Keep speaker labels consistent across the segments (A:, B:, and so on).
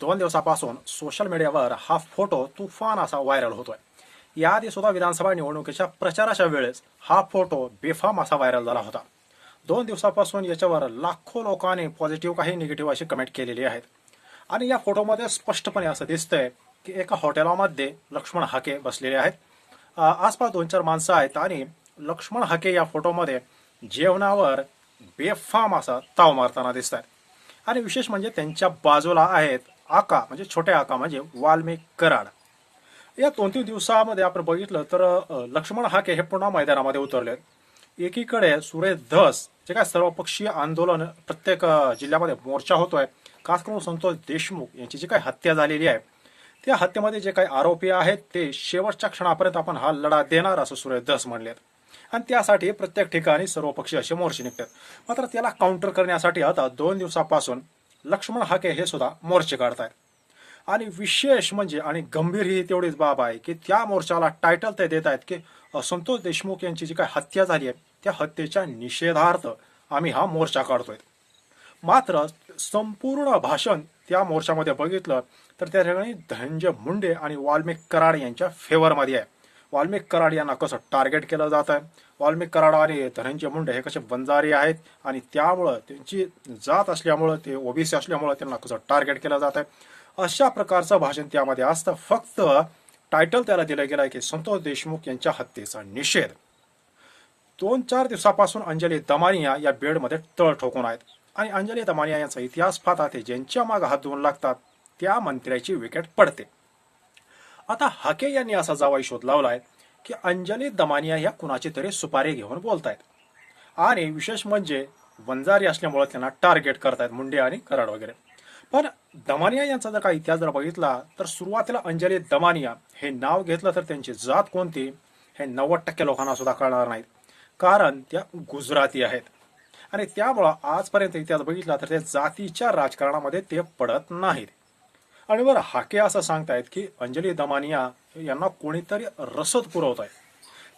A: दोन दिवसापासून सोशल मीडियावर हा फोटो तुफान असा व्हायरल होतोय. याआधी सुद्धा विधानसभा निवडणुकीच्या प्रचाराच्या वेळेस हा फोटो बेफाम असा व्हायरल झाला होता. दोन दिवसापासून याच्यावर लाखो लोकांनी पॉझिटिव्ह काही निगेटिव्ह अशी कमेंट केलेली आहेत. आणि या फोटोमध्ये स्पष्टपणे असं दिसतंय की एका हॉटेलामध्ये लक्ष्मण हाके बसलेले आहेत. आसपास दोन चार माणसं आहेत आणि लक्ष्मण हाके या फोटोमध्ये जेवणावर बेफाम असा ताव मारताना दिसत आहेत आणि विशेष म्हणजे त्यांच्या बाजूला आहेत आका म्हणजे छोटे आका म्हणजे वाल्मिक कराड या दोन तीन दिवसामध्ये आपण बघितलं तर लक्ष्मण हाके हे पुन्हा मैदानामध्ये उतरले. एकीकडे सुरे धस जे काय सर्वपक्षीय आंदोलन प्रत्येक जिल्ह्यामध्ये मोर्चा होतोय खास करून संतोष देशमुख यांची जी काही हत्या झालेली आहे त्या हत्येमध्ये जे काही आरोपी आहेत ते शेवटच्या क्षणापर्यंत आपण हा लढा देणार असं सुरे धस म्हणलेत. आणि त्यासाठी प्रत्येक ठिकाणी सर्वपक्षीय असे मोर्चे निघतात. मात्र त्याला काउंटर करण्यासाठी आता दोन दिवसापासून लक्ष्मण हाके हे सुद्धा मोर्चे काढतायत. आणि विशेष म्हणजे आणि गंभीर ही तेवढीच बाब आहे की त्या मोर्चाला टायटल ते देत आहेत की संतोष देशमुख यांची जी काही हत्या झाली आहे त्या हत्येच्या निषेधार्थ आम्ही हा मोर्चा काढतोय. मात्र संपूर्ण भाषण त्या मोर्चामध्ये बघितलं तर त्या ठिकाणी धनंजय मुंडे आणि वाल्मिक कराड यांच्या फेवरमध्ये आहे. वाल्मिक कराड यांना कसं टार्गेट केलं जात आहे? वाल्मिक कराड आणि धनंजय मुंडे हे कसे बंजारी आहेत? आणि त्यामुळं त्यांची जात असल्यामुळं ते ओबीसी असल्यामुळं त्यांना कसं टार्गेट केलं जात आहे? अशा प्रकारचं भाषण त्यामध्ये असतं. फक्त टायटल त्याला दिलं गेलं आहे की संतोष देशमुख यांच्या हत्येचा निषेध. दोन चार दिवसापासून अंजली दमानिया या बेडमध्ये तळ ठोकून आहेत. आणि अंजली दमानिया यांचा इतिहास पाहता ते ज्यांच्या मागे हात धुवून लागतात त्या मंत्र्याची विकेट पडते. आता हाके यांनी असा जावाई शोध लावलाय की अंजली दमानिया या कुणाची तरी सुपारी घेऊन बोलतायत. आणि विशेष म्हणजे वंजारी असल्यामुळे त्यांना टार्गेट करतायत मुंडे आणि कराड वगैरे. पण दमानिया यांचा जर का इतिहास जर बघितला तर सुरुवातीला अंजली दमानिया हे नाव घेतलं तर त्यांची जात कोणती हे नव्वद टक्के लोकांना सुद्धा कळणार नाहीत. कारण त्या गुजराती आहेत. आणि त्यामुळं आजपर्यंत इतिहास बघितला तर त्या जातीच्या राजकारणामध्ये ते पडत नाहीत. आणि बरं हाके असं सांगतायत की अंजली दमानिया यांना कोणीतरी रसद पुरवत आहे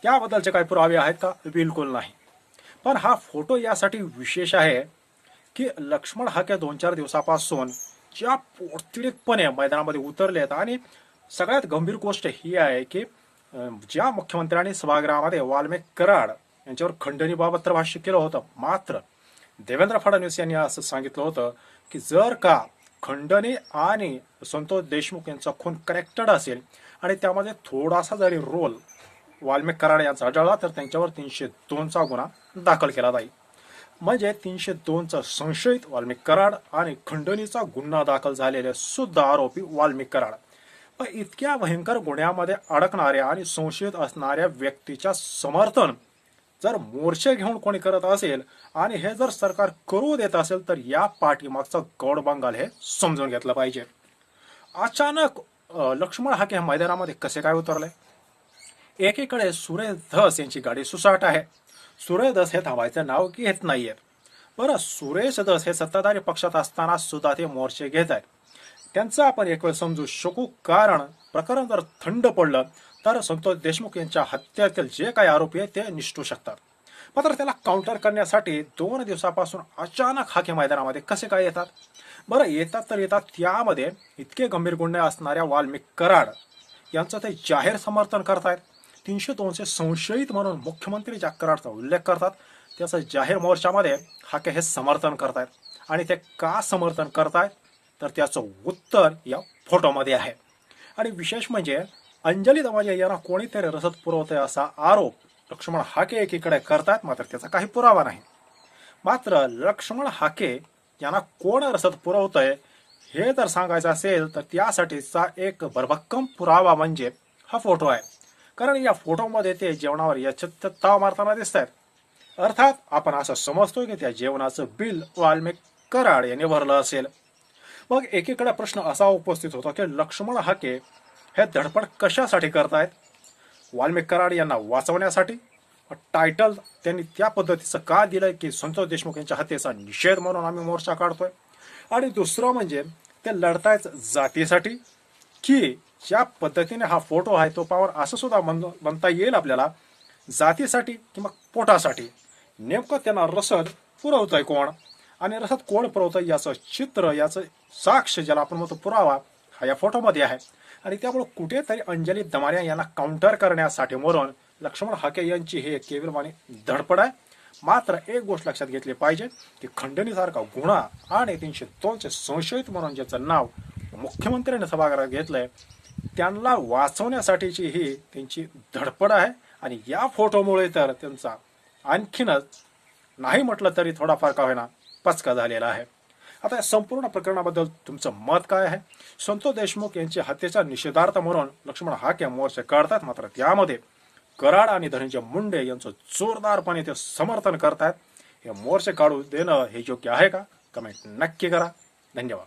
A: त्याबद्दलचे काही पुरावे आहेत का? बिलकुल नाही. पण हा फोटो यासाठी विशेष आहे की लक्ष्मण हाके दोन चार दिवसापासून ज्या पोर्तिडीकपणे मैदानामध्ये उतरले आहेत आणि सगळ्यात गंभीर गोष्ट ही आहे की ज्या मुख्यमंत्र्यांनी सभागृहामध्ये वाल्मिक कराड यांच्यावर खंडणीबाबत तर भाष्य केलं होतं. मात्र देवेंद्र फडणवीस यांनी असं सांगितलं होतं की जर का खंडणे आणि संतोष देशमुख यांचा खून कनेक्टेड असेल आणि त्यामध्ये थोडासा जरी रोल वाल्मिक कराड यांचा आढळला तर त्यांच्यावर तीनशे दोनचा गुन्हा दाखल केला जाईल. म्हणजे तीनशे दोनचा संशयित वाल्मिक कराड आणि खंडणीचा गुन्हा दाखल झालेले सुद्धा आरोपी वाल्मिक कराड. पण इतक्या भयंकर गुन्ह्यामध्ये अडकणाऱ्या आणि संशयित असणाऱ्या व्यक्तीच्या समर्थन जर मोर्चे घेऊन कोणी करत असेल आणि हे जर सरकार करू देत असेल तर या पाठीमागचा गौड बंगाल हे समजून घेतलं पाहिजे. अचानक लक्ष्मण हाके हे मैदानामध्ये कसे काय उतरले? एकीकडे सुरेश धस यांची गाडी सुसाट आहे. सुरेश धस हे थांबायचं नाव घेत नाहीये. बरं सुरेश धस हे सत्ताधारी पक्षात असताना सुद्धा ते मोर्चे घेत आहेत. त्यांचं आपण एक वेळ समजू शकू कारण प्रकरण जर थंड पडलं तर संतोष देशमुख यांच्या हत्येतील जे काही आरोपी आहेत ते निष्ठू शकतात. मात्र त्याला काउंटर करण्यासाठी दोन दिवसापासून अचानक हाके मैदानामध्ये कसे काय येतात? बरं येतात तर येतात. त्यामध्ये इतके गंभीर गुन्हे असणाऱ्या वाल्मिक कराड यांचं ते जाहीर समर्थन करतायत. तीनशे दोनशे संशयित म्हणून मुख्यमंत्री ज्या कराडचा उल्लेख करतात. त्याचं जाहीर मोर्चामध्ये हाके हे समर्थन करतायत. आणि ते का समर्थन करतायत? तर त्याचं उत्तर या फोटोमध्ये आहे. आणि विशेष म्हणजे अंजली दमाजे यांना कोणीतरी रसद पुरवतंय असा आरोप लक्ष्मण हाके एकीकडे करतात मात्र त्याचा काही पुरावा नाही. मात्र लक्ष्मण हाके यांना कोण रसद आहे हे जर सांगायचं असेल तर त्यासाठीचा एक भरभक्कम पुरावा म्हणजे हा फोटो आहे. कारण या फोटोमध्ये ते जेवणावर याच्यात ताव मारताना दिसत आहेत अर्थात आपण असं समजतो की त्या जेवणाचं बिल वाल्मिक कराड यांनी भरलं असेल. मग एकीकडे प्रश्न असा उपस्थित होतो की लक्ष्मण हाके हे धडपड कशासाठी करतायत? वाल्मिक कराड यांना वाचवण्यासाठी? टायटल त्यांनी त्या पद्धतीचं का दिलंय की संतोष देशमुख यांच्या हत्येचा निषेध म्हणून आम्ही मोर्चा काढतोय? आणि दुसरं म्हणजे ते लढतायच जातीसाठी? की ज्या पद्धतीने हा फोटो आहे तो पावर असं सुद्धा म्हण म्हणता येईल आपल्याला? जातीसाठी किंवा पोटासाठी? नेमकं त्यांना रसद पुरवतंय कोण? आणि रसद कोण पुरवतंय याचं चित्र याचं साक्ष ज्याला आपण म्हणतो पुरावा या फोटोमध्ये आहे. आणि त्यामुळे कुठेतरी अंजली दमानिया यांना काउंटर करण्यासाठी म्हणून लक्ष्मण हाके यांची हे केविलवाणी धडपड आहे. मात्र एक गोष्ट लक्षात घेतली पाहिजे की खंडणीसारखा गुन्हा आणि तीनशे दोनशे संशयित म्हणून ज्याचं नाव मुख्यमंत्र्यांनी सभागृहात घेतलंय त्यांना वाचवण्यासाठीची ही त्यांची धडपड आहे. आणि या फोटोमुळे तर त्यांचा आणखीनच नाही म्हटलं तरी थोडाफार का होईना पचका झालेला आहे. आता या संपूर्ण प्रकरणाबद्दल तुमचं मत काय आहे? संतोष देशमुख यांच्या हत्येचा निषेधार्थ म्हणून लक्ष्मण हाके मोर्चे काढतात. मात्र त्यामध्ये कराड आणि धनंजय मुंडे यांचं जोरदारपणे ते समर्थन करतायत. हे मोर्चे काढू देणं हे योग्य आहे का? कमेंट नक्की करा. धन्यवाद.